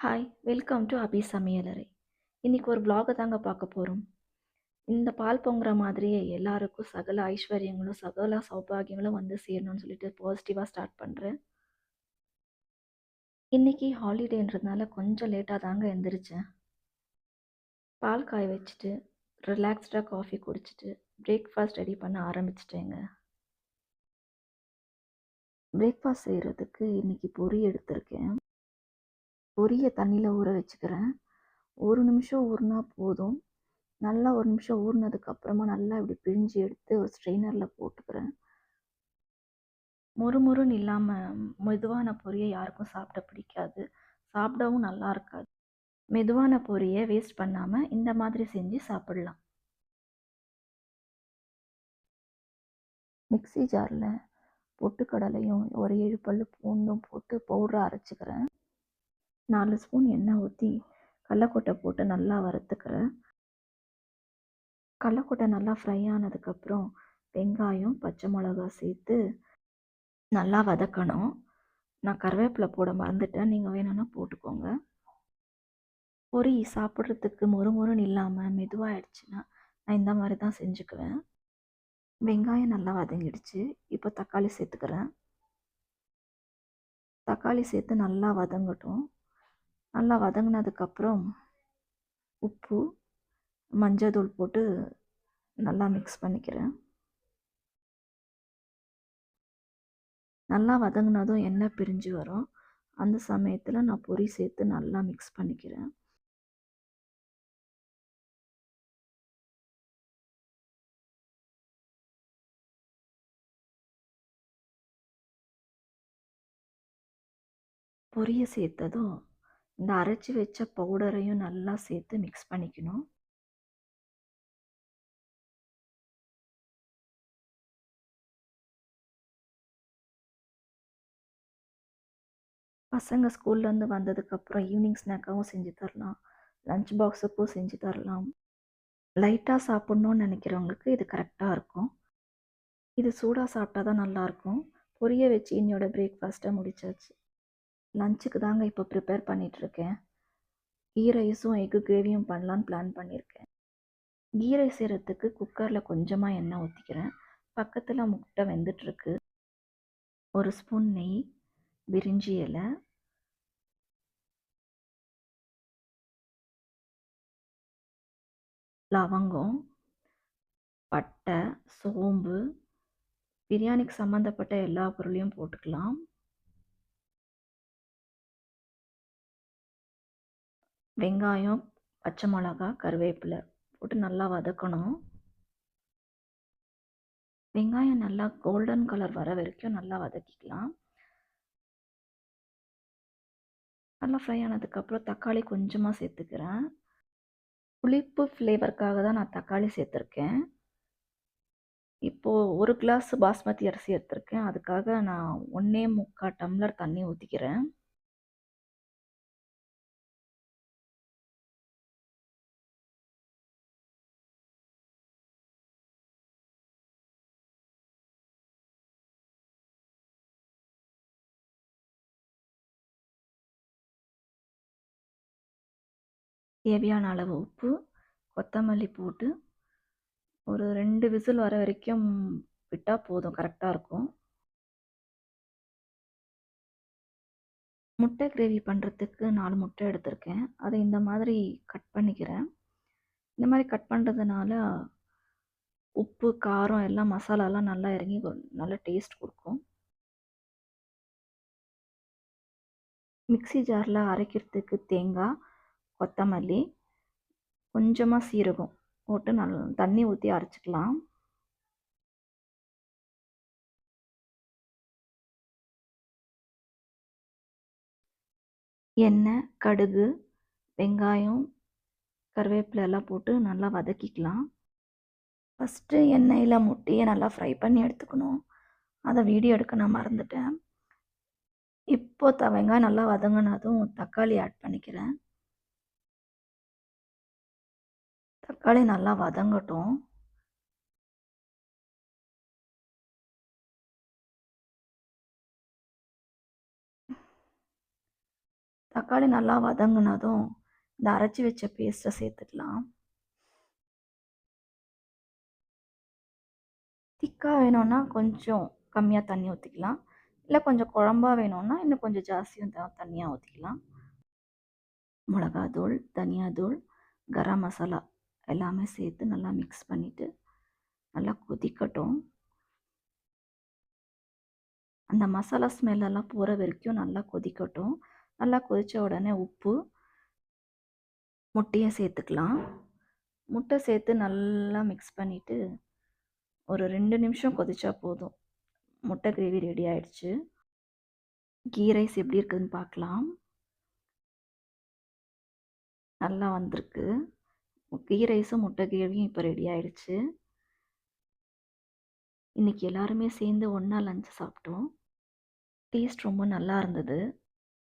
Hi welcome to அபி சமையலறை இன்னைக்கு ஒரு vlog தாங்க பார்க்க போகிறோம் இந்த பால் பொங்குற மாதிரியே எல்லாருக்கும் சகல ஐஸ்வர்யங்களும் சகல சௌபாகியங்களும் வந்து சேரணும்னு சொல்லிட்டு பாசிட்டிவாக ஸ்டார்ட் பண்ணுறேன் இன்றைக்கி ஹாலிடேன்றதுனால கொஞ்சம் லேட்டாக தாங்க எந்திரிச்சேன். பால் காய வச்சுட்டு ரிலாக்ஸ்டாக காஃபி குடிச்சிட்டு பிரேக்ஃபாஸ்ட் ரெடி பண்ண ஆரம்பிச்சிட்டேங்க. பிரேக்ஃபாஸ்ட் செய்கிறதுக்கு இன்றைக்கி பொரி எடுத்திருக்கேன். பொரியை தண்ணியில் ஊற வச்சுக்கிறேன். ஒரு நிமிஷம் ஊறினா போதும். நல்லா ஒரு நிமிஷம் ஊறினதுக்கப்புறமா நல்லா இப்படி பிழிஞ்சு எடுத்து ஒரு ஸ்ட்ரெயினரில் போட்டுக்கிறேன். முறுமுறுன்னு இல்லாமல் மெதுவான பொரியை யாருக்கும் சாப்பிட பிடிக்காது. சாப்பிடவும் நல்லா இருக்காது. மெதுவான பொரியை வேஸ்ட் பண்ணாமல் இந்த மாதிரி செஞ்சு சாப்பிடலாம். மிக்ஸி ஜாரில் பொட்டுக்கடலையும் ஒரு ஏழு பல்லு பூண்டும் போட்டு பவுடரை அரைச்சிக்கிறேன். நாலு ஸ்பூன் எண்ணெய் ஊற்றி கடலக்கொட்டை போட்டு நல்லா வறுத்துக்கிறேன். கடலக்கொட்டை நல்லா ஃப்ரை ஆனதுக்கப்புறம் வெங்காயம் பச்சை மிளகா சேர்த்து நல்லா வதக்கணும். நான் கருவேப்பிலை போட மறந்துட்டேன். நீங்கள் வேணும்னா போட்டுக்கோங்க. பொரி சாப்பிட்றதுக்கு மொறுமொறுன்னு இல்லாமல் மெதுவாகிடுச்சுன்னா நான் இந்த மாதிரி தான் செஞ்சுக்குவேன். வெங்காயம் நல்லா வதங்கிடுச்சு. இப்போ தக்காளி சேர்த்துக்கிறேன். தக்காளி சேர்த்து நல்லா வதங்கட்டும். நல்லா வதங்கினதுக்கப்புறம் உப்பு மஞ்சள் போட்டு நல்லா மிக்ஸ் பண்ணிக்கிறேன். நல்லா வதங்கினதும் எண்ணெய் பிரிஞ்சு வரும். அந்த சமயத்தில் நான் பொரி சேர்த்து நல்லா மிக்ஸ் பண்ணிக்கிறேன். பொரியை சேர்த்ததும் இந்த அரைச்சி வச்ச பவுடரையும் நல்லா சேர்த்து மிக்ஸ் பண்ணிக்கணும். பசங்க ஸ்கூல்லேருந்து வந்ததுக்கப்புறம் ஈவினிங் ஸ்நாக்காகவும் செஞ்சு தரலாம். லஞ்ச் பாக்ஸுக்கும் செஞ்சு தரலாம். லைட்டாக சாப்பிட்ணுன்னு நினைக்கிறவங்களுக்கு இது கரெக்டாக இருக்கும். இது சூடாக சாப்பிட்டா தான் நல்லாயிருக்கும் பொரிய வச்சு இன்னையோட பிரேக்ஃபாஸ்ட்டை முடிச்சாச்சு. லஞ்சுக்கு தாங்க இப்போ ப்ரிப்பேர் பண்ணிகிட்ருக்கேன் கீ ரைஸும் எக்கு கிரேவியும் பண்ணலான்னு பிளான் பண்ணியிருக்கேன் கீ ரைஸ் செய்கிறதுக்கு குக்கரில் கொஞ்சமாக எண்ணெய் ஊற்றிக்கிறேன் பக்கத்தில் முட்டை வெந்துட்டுருக்கு. ஒரு ஸ்பூன் நெய் பிரிஞ்சி இலை. லவங்கம் பட்டை சோம்பு. பிரியாணிக்கு சம்மந்தப்பட்ட எல்லா பொருளையும் போட்டுக்கலாம். வெங்காயம் பச்சை மிளகா கருவேப்பிலை போட்டு நல்லா வதக்கணும். வெங்காயம் நல்லா கோல்டன் கலர் வர வரைக்கும் நல்லா வதக்கிக்கலாம். நல்லா ஃப்ரை ஆனதுக்கப்புறம் தக்காளி கொஞ்சமாக சேர்த்துக்கிறேன். புளிப்பு ஃப்ளேவருக்காக தான் நான் தக்காளி சேர்த்துருக்கேன். இப்போது ஒரு கிளாஸ் பாஸ்மதி அரிசி எடுத்திருக்கேன். அதுக்காக நான் ஒன்றே முக்கால் டம்ளர் தண்ணி ஊற்றிக்கிறேன் தேவையான அளவு உப்பு கொத்தமல்லி போட்டு ஒரு ரெண்டு விசில் வர வரைக்கும் விட்டால் போதும் கரெக்டாக இருக்கும். முட்டை கிரேவி பண்ணுறதுக்கு நாலு முட்டை எடுத்திருக்கேன். அதை இந்த மாதிரி கட் பண்ணிக்கிறேன். இந்த மாதிரி கட் பண்ணுறதுனால உப்பு காரம் எல்லாம் மசாலாலாம் நல்லா இறங்கி நல்ல டேஸ்ட் கொடுக்கும். மிக்சி ஜாரில் அரைக்கிறதுக்கு தேங்காய் கொத்தமல்லி கொஞ்சமாக சீரகம் போட்டு நல் தண்ணி ஊற்றி அரைச்சிக்கலாம். எண்ணெய் கடுகு வெங்காயம் கருவேப்பிலை எல்லாம் போட்டு நல்லா வதக்கிக்கலாம். ஃபஸ்ட்டு எண்ணெயில் முட்டையை நல்லா ஃப்ரை பண்ணி எடுத்துக்கணும். அதை வீடியோ எடுக்க நான் மறந்துட்டேன். இப்போ த வெங்காயம் நல்லா வதங்கினதும் தக்காளி ஆட் பண்ணிக்கிறேன். தக்காளி நல்லா வதங்கட்டும். தக்காளி நல்லா வதங்கினதும் இந்த அரைச்சி வச்ச பேஸ்ட்டை சேர்த்துக்கலாம். திக்காக வேணும்னா கொஞ்சம் கம்மியாக தண்ணி ஊற்றிக்கலாம் இல்லை கொஞ்சம் குழம்பா வேணும்னா இன்னும் கொஞ்சம் ஜாஸ்தியும் த தண்ணியாக ஊற்றிக்கலாம் மிளகாத்தூள் தனியாத்தூள் கரம் மசாலா. எல்லாமே சேர்த்து நல்லா மிக்ஸ் பண்ணிவிட்டு நல்லா கொதிக்கட்டும். அந்த மசாலா ஸ்மெல்லெல்லாம் போகிற வரைக்கும் நல்லா கொதிக்கட்டும். நல்லா கொதித்த உடனே உப்பு முட்டையை சேர்த்துக்கலாம். முட்டை சேர்த்து நல்லா மிக்ஸ் பண்ணிவிட்டு ஒரு ரெண்டு நிமிஷம் கொதிச்சா போதும். முட்டை கிரேவி ரெடி ஆயிடுச்சு. கீ ரைஸ் எப்படி இருக்குதுன்னு பார்க்கலாம். நல்லா வந்திருக்கு. கீ ரைஸும் முட்டை கீழையும் இப்போ ரெடி ஆயிடுச்சு. இன்றைக்கி எல்லாருமே சேர்ந்து ஒன்றா லஞ்சு சாப்பிட்டோம். டேஸ்ட் ரொம்ப நல்லா இருந்தது.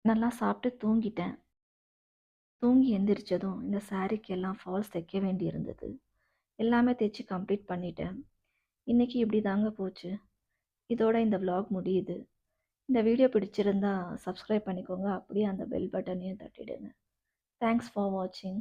நல்லா சாப்பிட்டு தூங்கிட்டேன். தூங்கி எந்திரிச்சதும் இந்த சாரீக்கு எல்லாம் ஃபால்ஸ் தைக்க வேண்டி இருந்தது. எல்லாமே தைச்சி கம்ப்ளீட் பண்ணிட்டேன். இன்றைக்கி இப்படி தாங்க போச்சு. இதோட இந்த vlog முடியுது. இந்த வீடியோ பிடிச்சிருந்தா சப்ஸ்கிரைப் பண்ணிக்கோங்க. அப்படியே அந்த பெல் பட்டனையும் தட்டிடுங்க. தேங்க்ஸ் ஃபார் வாட்சிங்